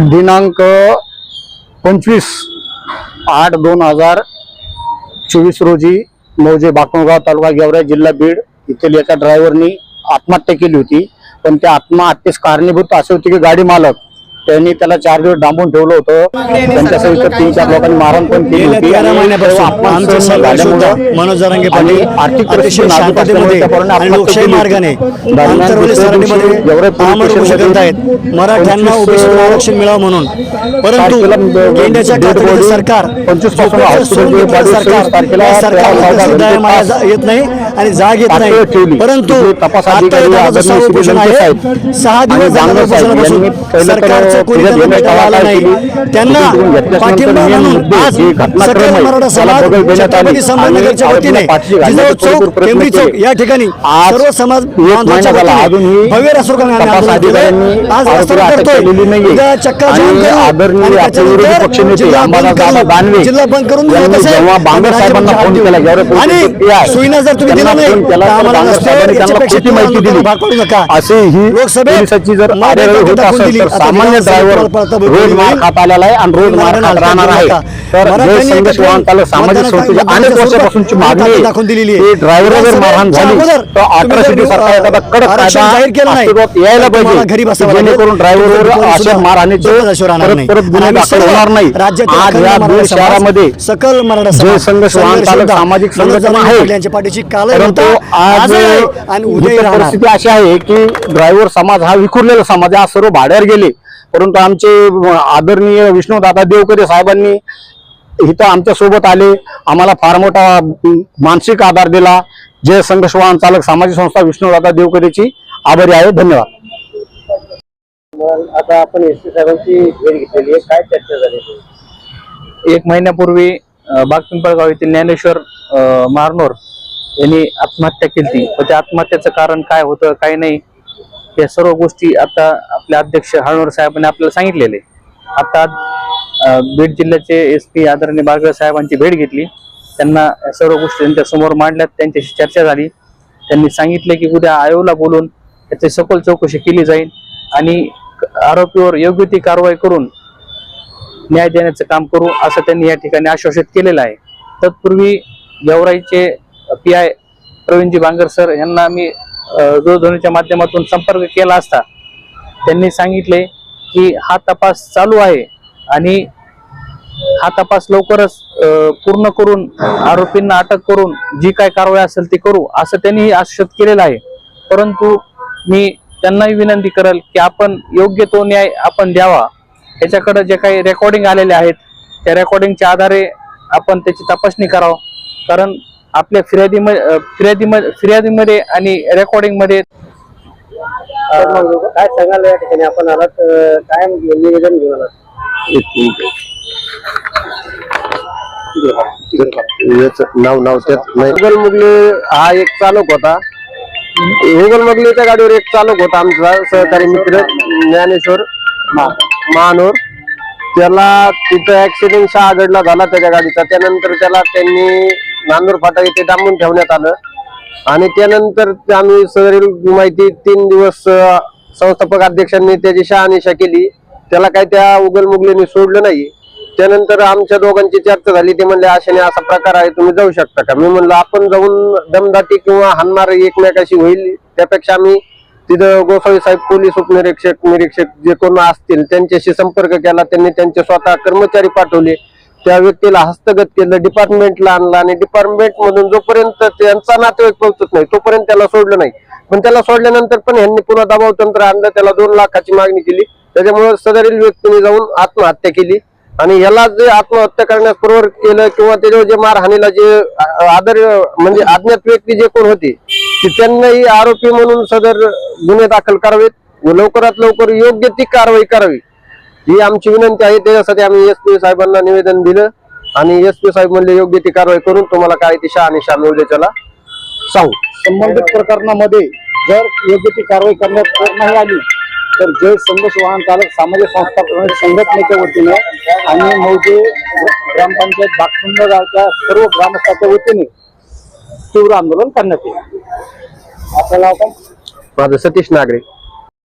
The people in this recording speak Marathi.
दिनांक पंचवीस आठ दोन हजार चोवीस रोजी मौजे बाकणगाव तालुका गेवराई जिल्हा बीड येथील एका ड्रायव्हरनी आत्महत्या केली होती. पण त्या आत्महत्येस कारणीभूत असे होते की गाडी मालक त्यांनी त्याला चार दिवस डांबून ठेवलं होतं. त्यांच्यासह इतर तीन चार लोकांनी मारण पण केली होती. आणि आमचं सुद्धा मनोज जरांगे पाटील आर्थिक अतिशय परिस्थिती नाजूक असल्यामुळे शांततेमध्ये त्या पोरांनी आणि आत्महत्या लोकशाही केली होती. मार्गाने दरम्यान आंतरवली दुसऱ्या दिवशी सराटीमध्ये गेवराई पोलीस आमरण उपोषण स्टेशनमध्ये करत आहेत मराठ्यांना पंचवीस, ओबीसी अं, आरक्षण मिळावं म्हणून. परंतु तारखेला ब- केंद्राच्या डेड कातडीचं बॉडी सरकार पंचवीसपासून झोपेचं हॉस्पिटल सोंग घेतलेलं बावीस सरकार तारखेला या सरकारला सुद्धा येत नाही. आणि जाग येत नाही. परंतु सहा दिवस सरकारचं कोणी त्यांना आलं नाही. त्यांना पाठिंबा म्हणून आज सकल मराठा समाज. छत्रपती संभाजीनगरच्या वतीने जिजाऊ चौक टेंबरी चौक. या ठिकाणी सर्व समाज बांधवांच्या वतीने भव्य. आज करतोय. उद्या चक्का जिल्हा बंद करून आणि सुविधा जर तुम्ही दिला नाही आम्हाला याच्यापेक्षा भाग पडू नका अशी ही लोकसभेत पोलिसाची जर मत आरेरावी होत दाखवून असेल दिली. तर आता सामान्य ड्रायव्हर रोज मार. खात आलेला आहे आणि रोज मार खात राहणार आहे. तर जे मराठ्यांनी संघर्ष एकत्र वाहन चालक सामाजिक संस्थेची अनेक वर्षापासूनची मागणी दाखवून दिलेली आहे. की ड्रायव्हरला जर मारहाण झाली अगोदर तर तुम्ही अठराशे जर, सरकार एखादा कडक आरक्षण कायदा जाहीर केलं नाही, अस्तित्वात यायला तर तुम्हाला पाहिजे घरी बसावं लागेल. जेणेकरून ड्रायव्हरवर तुमचं अशा मारहाणीचे राहणार परत नाही. परत गुन्हे आणि दाखल सर्व होणार नाही राज्यातील आज अखंड या मराठा बीड समाज, शहरामध्ये सकल मराठा जे समाज संघर्ष वाहन संघर्ष चालक सुद्धा सामाजिक मनोज संघटना जरांगे आहे. पाटील यांच्या पाठीशी काल परंतु आज आहे आणि उद्याही इथं राहणार. परिस्थिती अशी आहे की ड्रायव्हर समाज हा विखुरलेला समाज आहे. आज सर्व भाड्यावर गेले. परंतु आमचे आदरणीय विष्णुदादा देवकरे साहेबांनी इथं आमच्यासोबत आले. आम्हाला फार मोठा अं, मानसिक आधार दिला. जय संघर्ष वाहन चालक सामाजिक संस्था विष्णुदादा देवकरेची आभारी आहे. धन्यवाद. आता आपण एस टी साहेबांची भेट घेतलेली आहे. काय चर्चा झाली? एक महिन्यापूर्वी अं, बागपिंपळगाव येथील ज्ञानेश्वर अं, मारनोर यांनी आत्महत्या केली. पण त्या आत्महत्याचं कारण काय होतं काय नाही या सर्व गोष्टी आता आपले अध्यक्ष हळनोर साहेबांनी आपल्याला सांगितलेले. आता बीड जिल्ह्याचे एस पी आदरणीय बागळ साहेबांची भेट घेतली. त्यांना या सर्व गोष्टी त्यांच्यासमोर मांडल्यात त्यांच्याशी चर्चा झाली. त्यांनी सांगितले की उद्या आयोगला बोलून त्याची सखोल चौकशी केली जाईल आणि आरोपीवर योग्य ती कारवाई करून न्याय देण्याचं काम करू असं त्यांनी या ठिकाणी आश्वासित केलेलं आहे. तत्पूर्वी गेवराईचे P I Praveenji Bangar sir यांना मी दूरध्वनीच्या माध्यमातून संपर्क केला असता त्यांनी सांगितले की हा तपास चालू आहे आणि हा तपास लवकरच पूर्ण करून आरोपींना अटक करून जी काय कारवाई असेल ती करू असं त्यांनी आश्वासित केलेलं आहे. परंतु मी त्यांनाही विनंती करेल की आपण योग्य तो न्याय आपण द्यावा. याच्याकडे जे काही रेकॉर्डिंग आलेले आहेत त्या रेकॉर्डिंगच्या आधारे आपण त्याची तपासणी करावं. कारण आपल्या फिर्यादीमध्ये फिर्यादीमध्ये फिर्यादीमध्ये आणि रेकॉर्डिंगमध्ये तर मग काय सांगाल या ठिकाणी? आपण आलात काय निवेदन घेऊन आलात? नाव नाव त्यात नाही. हुगल मुगले हा एक चालक होता. हुगल मुगलेच्या गाडीवर एक चालक होता आमचा सहकारी मित्र ज्ञानेश्वर महानोर त्याला तिथं ऍक्सिडेंट शहागडला झाला त्याच्या गाडीचा. त्यानंतर त्याला त्यांनी नांदूर फाटा इथे डांबून ठेवण्यात आलं. आणि त्यानंतर आम्ही सदरील माहिती तीन दिवस संस्थापक अध्यक्षांनी त्याची शहानिशा केली. त्याला काही त्या उगलमुगलीने सोडलं नाही. त्यानंतर आमच्या दोघांची चर्चा झाली. ते म्हणले आशाने असा प्रकार आहे तुम्ही जाऊ शकता का? मी म्हणलो आपण जाऊन दमदाटी किंवा हानमार एकमेकाशी होईल. त्यापेक्षा आम्ही तिथं गोसावी साहेब पोलीस उपनिरीक्षक निरीक्षक जे कोण असतील त्यांच्याशी संपर्क केला. त्यांनी त्यांचे स्वतः कर्मचारी पाठवले. त्या व्यक्तीला हस्तगत केलं डिपार्टमेंटला आणलं आणि डिपार्टमेंट मधून जोपर्यंत त्यांचा नातेवाईक पोहोचत नाही तोपर्यंत त्याला सोडलं नाही. पण त्याला सोडल्यानंतर पण ह्यांनी पुन्हा दबाव तंत्र आणलं त्याला दोन लाखाची मागणी केली. त्याच्यामुळे सदरील व्यक्तीने जाऊन आत्महत्या केली. आणि ह्याला जे आत्महत्या करण्यास प्रवर केलं किंवा त्याच्यावर जे मारहाणीला जे आदर म्हणजे अज्ञात व्यक्ती जे कोण होते की त्यांनाही आरोपी म्हणून सदर गुन्हे दाखल करावेत व लवकरात लवकर योग्य ती कारवाई करावी. ही आमची विनंती आहे त्याच्यासाठी आम्ही एस पी साहेबांना निवेदन दिलं आणि एस पी साहेब म्हणले योग्य ती कारवाई करून तुम्हाला काय ती शहानिशा मिळू त्याला सांगू. संबंधित प्रकरणामध्ये जर योग्य ती कारवाई करण्यात नाही आली तर जय संघर्ष वाहन चालक सामाजिक संस्था संघटनेच्या वतीने आणि मौजे ग्रामपंचायत बागकुंड गावच्या सर्व ग्रामस्थांच्या वतीने तीव्र आंदोलन करण्यात येईल. आपलं नाव काय? माझं सतीश नागरे.